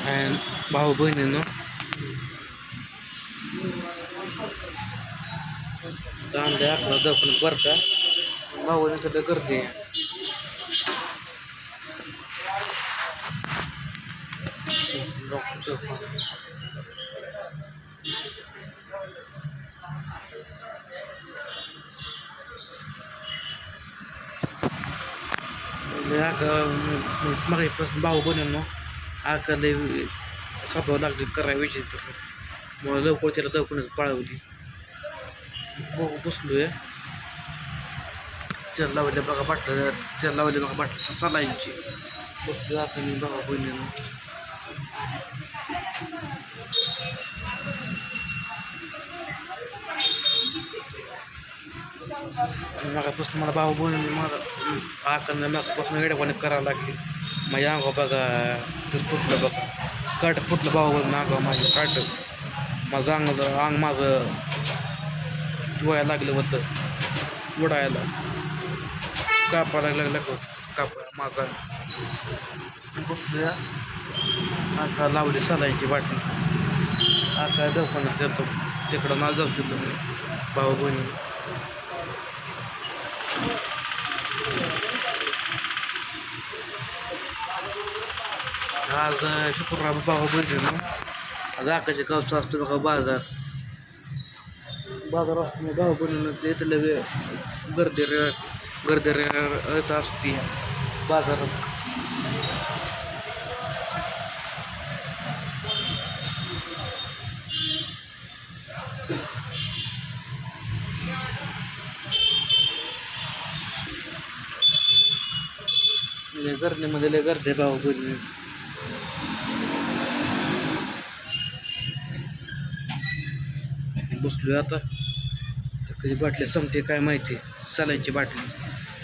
आणि भाऊ बहिणीनं तांदे आखला दफन बरं का भाऊ तिथं गर्दी आहे मगापासून भाऊ बनवून आकारले स्वभाव लागले करायची तर मला लवकर त्याला दवाखान्यात पळवली. बघू बसलोय. त्याला लावले बघा बाटलं त्याला लावले बघा बाटलं चालायची बसलो आता मी बघा बहिणीनं. मागापासून मला भाऊ बहिणी मला आकांना मागापासून वेड्यापाने करावं लागली. माझ्या अंगा बघा तस बघ बघा काट फुटलं भाऊ बहिणी अंगा माझं काट माझं अंग अंग माझं धुवायला लागलं होतं उडायला कापायला लागलं का कापा माझा बसल्या आता लावली सलायची वाटी आता दवाखान्यात जातो तिकडं ना जाऊ शकतो मी भाऊ बहिणी आज अं, शुक्रवार भाऊ बहिणी ना आज आकाच्या गावचा असतो बघा बाजार बाजार असतो भाऊ बहिणीनं ते इथं लगे गर्दी रे गर्दी रे येत असते बाजारात लय गर्दीमध्ये लय गर्दी आहे भाऊ पोचलो आहे आता. तर कधी बाटल्या संपते काय माहिती. सलाईची बाटली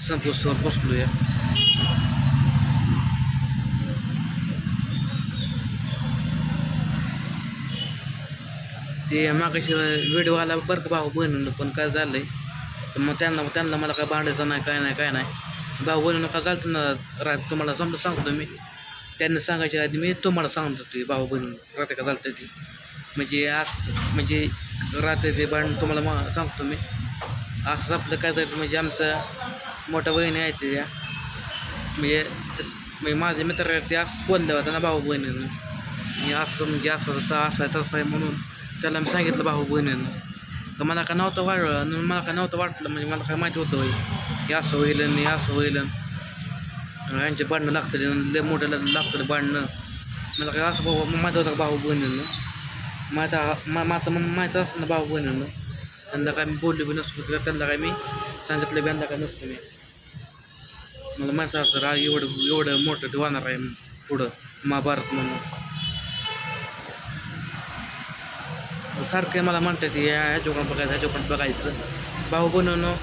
संपोस्तवर बसलोय. ते मागाशी व्हिडिओ आला बरं का भाऊ बहिणीनं पण काय झालंय. तर मग त्यांना त्यांना मला काय भांडायचं नाही काय नाही काय नाही. भाऊ बहिणीनं का चालतं ना रात तुम्हाला समजा सांगतो मी. त्यांना सांगायच्या आधी मी तुम्हाला सांगत होते भाऊ बहिणी राहते का चालतं ती. म्हणजे आज म्हणजे राहते ते भांडण तुम्हाला मा सांगतो मी. असं आपलं काय जायचं म्हणजे आमचं मोठ्या बहिणी आहेत त्या. म्हणजे म्हणजे माझे मित्र आहेत ते असं बोलले होते ना भाऊ बहिणीनं. मी असं म्हणजे असं होतं असं आहे तसं आहे म्हणून त्याला मी सांगितलं भाऊ बहिणीनं. तर मला काय नव्हतं वाढलं मला काय नव्हतं वाटलं म्हणजे मला काय माहिती होतं होईल हे असं होईल आणि असं होईल यांचे भांडणं लागतं लय मोठ्याला लागतं भांडणं. मला काय असं भाऊ माहिती होतं भाऊ बहिणीनं. माझा मा माता मग माहीत असतं ना भाऊ बहिणीनं त्यांना काय मी बोललो बी नसतो किंवा त्यांना काय मी सांगितलं बी यांना काय नसतं मी. मला माहीत असतं राग एवढं एवढं मोठं ठेवणार होणार आहे पुढं महाभारत म्हणून. सारखे मला म्हणतात ह्या ह्याच्याकडून बघायचं ह्याच्याकडून बघायचं. भाऊ बनवणं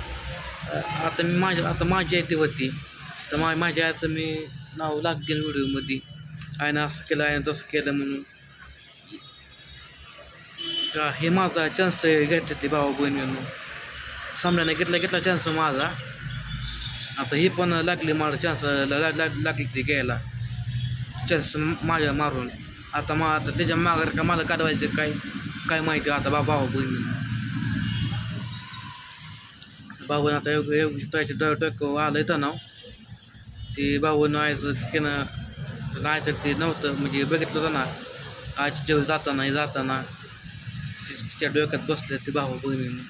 आता मी माझ्या आता माझी आहे ती होती. तर मा माझ्या आता मी नाव लागेल व्हिडिओमध्ये. आहे ना असं केलं आहे तसं केलं म्हणून. का? हे माझा चान्स घेतले ते भाऊ बहिणीनं. समजाने घेतला घेतला चान्स माझा. आता ही पण लागली मला चान्स लागली ती घ्यायला. चान्स माझ्या मारून. आता मग आता त्याच्या माघार का मला काढवायचं काय? काय माहिती आता बा भाऊ बहिणीनं. भाऊन आता योग योग त्याच्या डो डोकं आलं येतं नाव. ते भाऊन आयचं केलं नाही तर ते नव्हतं म्हणजे बघितलं होतं ना. आज जेव्हा जाताना जाताना तिच्या डोक्यात बसलं ते भाऊ बहिणीनं.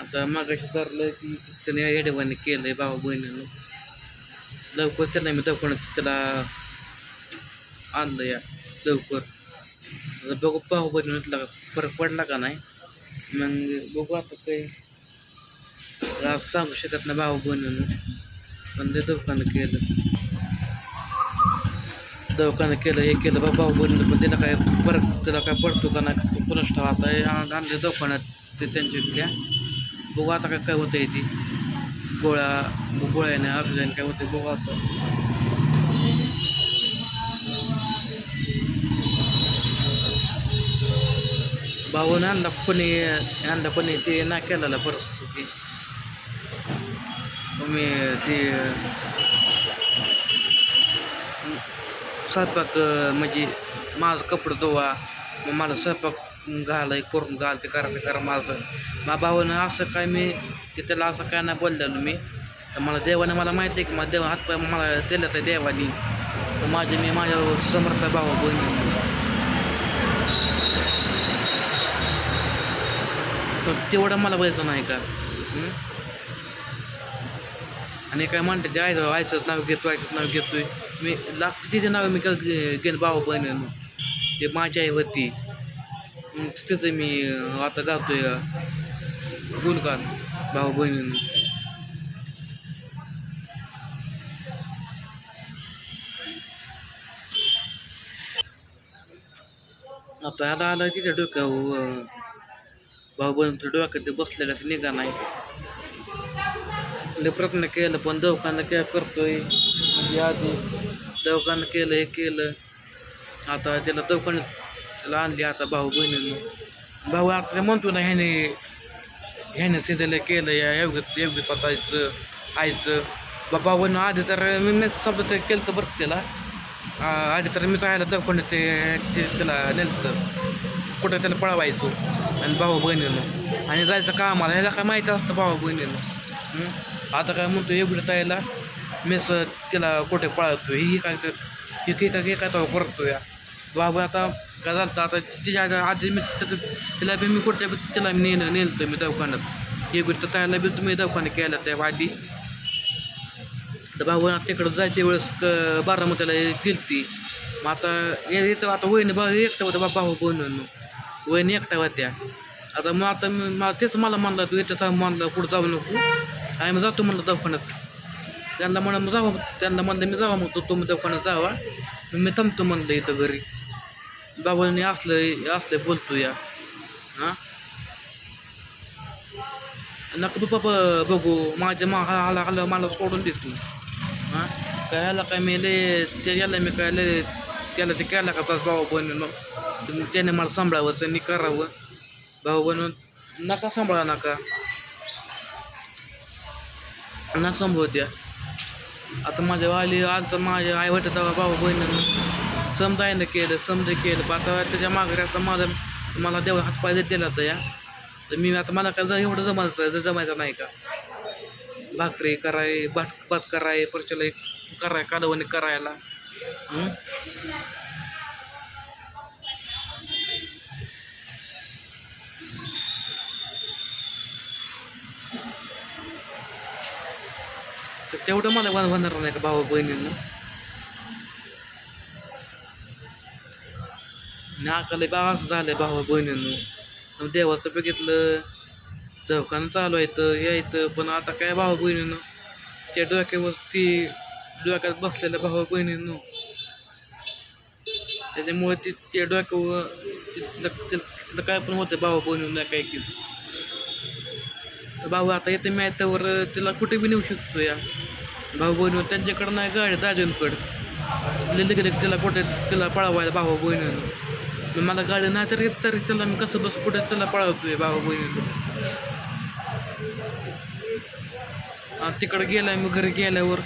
आता मागाशी चाललं की त्याने येडेवाने केलं आहे भाऊ बहिणीनं. लवकर त्याला मी दवाखान्यात त्याला आणलं या लवकर. आता बघू भाऊ बहिणीतला फरक पडला का नाही. मग बघू आता काही सांगू शकत नाही भाऊ बहिणीनं. पण ते दवाखानं केलं. दवाखानं केलं हे केलं बा भाऊ बहिणीनं पण त्याला काय फरक त्याला काय पडतो का नाही पुनष्ट आता हे आण- आणले दवाखान्यात ते त्यांच्या बघू आता काय काय होतं ती गोळ्या गोळ्याने ऑक्सिजन काय होते बघू आता भाऊन आणला कोणी आणला कोणी ते ना केलेला परिस्थिती मी ते स्वयंपाक म्हणजे माझं कपडं धुवा मग मला स्वयंपाक घालाय करून घाल ते करा ते करा माझं. माझ्या भावानं असं काय मी ते त्याला असं काय नाही बोललेलो मी. तर मला देवाने मला माहिती आहे की मला देवा हातपाय मला दिलं तर देवानी. तर माझे मी माझ्या समर्थ भावा बहिणी. तर तेवढं मला व्हायचं नाही का? आणि काय म्हणतात ते आयचं आयचंच नाव घेतो आयचंच नाव घेतोय. मी लागते तिथे नाव मी गेलं भाऊ बहिणीनं. ते माझी आई होती मग तिथं मी आता गातोय गुणगान भाऊ बहिणी आता आला आला तिथे डोक्यावर भाऊ बहिणीचं डोक्यात ते बसलेलं ते निघा नाही. लय प्रयत्न केलं पण दवाखाना काय करतोय? म्हणजे आधी दवाखाना केलं हे केलं. आता त्याला दवाखान्यात त्याला आणली आता भाऊ बहिणीनं. भाऊ आता ते म्हणतो ना ह्याने ह्याने सिद्धेला केलं या योग्य योग्य तातायचं आयचं बाबा बहिण आधी तर मी मी समजा ते केलं तर बरं त्याला. आधी तर मी राहायला दवाखान्यात ते ते त्याला नेलं कुठं त्याला पळवायचो. आणि भाऊ बहिणीनं. आणि जायचं कामाला ह्याला काय माहिती असतं भाऊ बहिणीनं? आता काय म्हणतो एवढं ताईला मीच तिला कुठे पळवतो ही काय तर ही काय काय तो करतो या बाबा आता काय झालं आता तिच्या आधी- मी तिला बी मी कुठे तिला मी नेलं नेलतो मी दवाखान्यात. एक तर ताईला बी तुम्ही दवाखान्यात केला त्या आधी. तर बाबा तिकडं जायच्या वेळेस क बारामतीला गेलती. मग आता ये- येतं आता वहिनी बा एकटा होता बा भाऊ बहिणीनं. वहिनी एकटा होत्या. आता मग आता मी मला तेच मला म्हणलं तू येतं म्हणलं पुढं जाऊ नको. आम्ही जातो म्हणलं दवाखान्यात. त्यांना म्हणा मग. जावा त्यांना म्हणलं मी जावा म्हणतो तुम्ही दवाखान्यात जावा. मी थांबतो म्हणलं इथं घरी. बाबांनी असलं असलं बोलतो या. हां? नका तू पापा बघू. माझ्या मा हाला हाला मला सोडून देतो हां? काय याला काय मी लय ते याला मी काय लय त्याला ते केला का तसं भाऊ बहिणीनं? त्याने मला सांभाळावं त्यांनी करावं. भाऊ बहिण नका सांभाळा नका. ना संभव द्या आता माझ्या वाली आज तर माझ्या आई वाटत भाऊ बहिणीनं समजायनं केलं समज केलं. पण आता त्याच्यामागे आता माझा मला देवा हातपाय दिला तर या. तर मी आता मला काय एवढं जमायचं जमायचं नाही का? भाकरी कराय भात भात कराय परचेला कराय कालवणी करायला. तेवढं मला वन होणार नाही का भावा बहिणींना? नाकाला बा असं झालं भावा बहिणीनं. देवाचं बघितलं दवाखाना चालू येतं यायचं पण आता काय भावा बहिणीनं? त्या डोक्यावरती डोक्यात बसलेल्या भावा बहिणीनं. त्याच्यामुळे ती त्या डोक्यावर तिथलं तिथलं काय पण होतं भावा बहिणीनं काय कीच भाऊ आता येते मी त्यावर तिला कुठे बी नेऊ शकतो या. भाऊ बहिणी त्यांच्याकडं नाही गाडी दाजींकडं लगेच तिला कुठे तिला पळवायला भाऊ बहिणीनं मग मला गाडी नाही तर येत तरी त्याला मी कसं बस कुठे त्याला पळवतोय भाऊ बहिणीनं तिकडं गेलाय मी घरी गेल्यावर.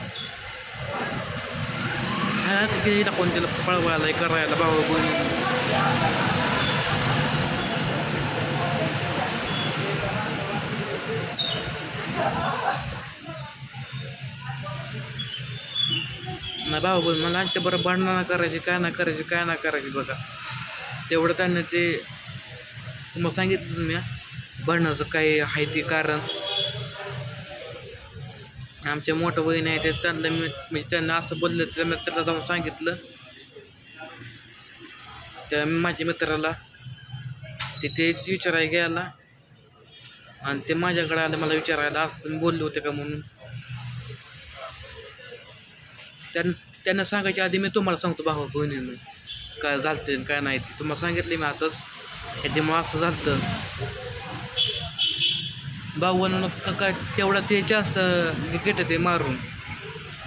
हा टाकून तिला पळवायला करायला भाऊ बहिणी ना भाऊ बोल मला आमच्या बरं भांडणं ना करायची काय ना करायची काय ना करायची बघा. तेवढं त्यांना ते तुम्हाला सांगितलंच मी भांडणाचं काही आहे ते कारण. आमच्या मोठं बहीण आहे ते त्यांना मी म्हणजे त्यांना असं बोललं तर मी त्याला जाऊन सांगितलं. त्या माझ्या मित्राला तिथे विचारायला गेला. आणि ते माझ्याकडे आलं मला विचारायला असं बोलले होते का म्हणून. त्यां त्यांना सांगायच्या आधी मी तुम्हाला सांगतो भावा बहिणीनं काय झालं काय नाही ते. तुम्हाला सांगितले मी आताच. ह्याच्यामुळं असं झालं भाऊन काय तेवढा ते चान्स विकेट ते मारून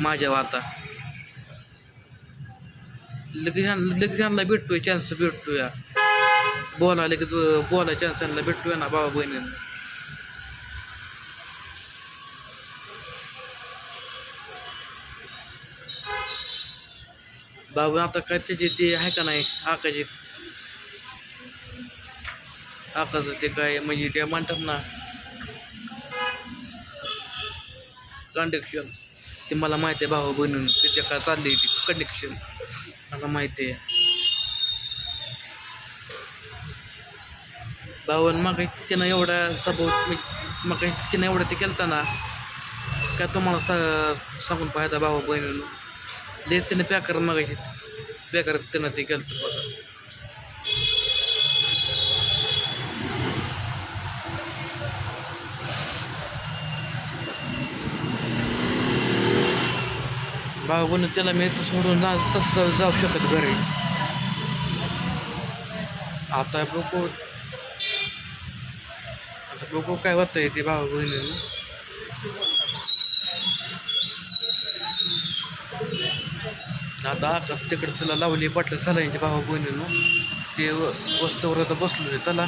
माझ्या आता. लगेच ह्यां- लगेच ह्यांना भेटतोय चान्स भेटतोय. बोला लगेच बोला चान्स ह्यांना भेटतोय ना भावा बहिणीनं. बाबा आता काय त्याची ते आहे का नाही? आकाशी आकाश ते काय म्हणजे ते म्हणतात ना कंडक्शन ते मला माहिती आहे भाऊ बनून त्याच्या काय चालली ती कंडक्शन मला माहिती आहे. भावन मग तिनं एवढा स्वभाव म्हणजे मग तिनं एवढं ते केलं ना? काय तुम्हाला सा सांगून पाहायचा भाऊ बहिणीनं? लेस तिने पॅकर मागायचे पॅकर त्यानं ते केलं बघा. भाऊ बहिणी त्याला मी इथं सोडून जा तसं जाऊ शकत घरी. आता बघू. आता बघू काय होतंय ते भाऊ बहिणीनं आता आकाश तिकडे तुला लावली वाटलं चला यांच्या भावा बहिणीनं. ते व- वस्तूवर आता बसलो चला.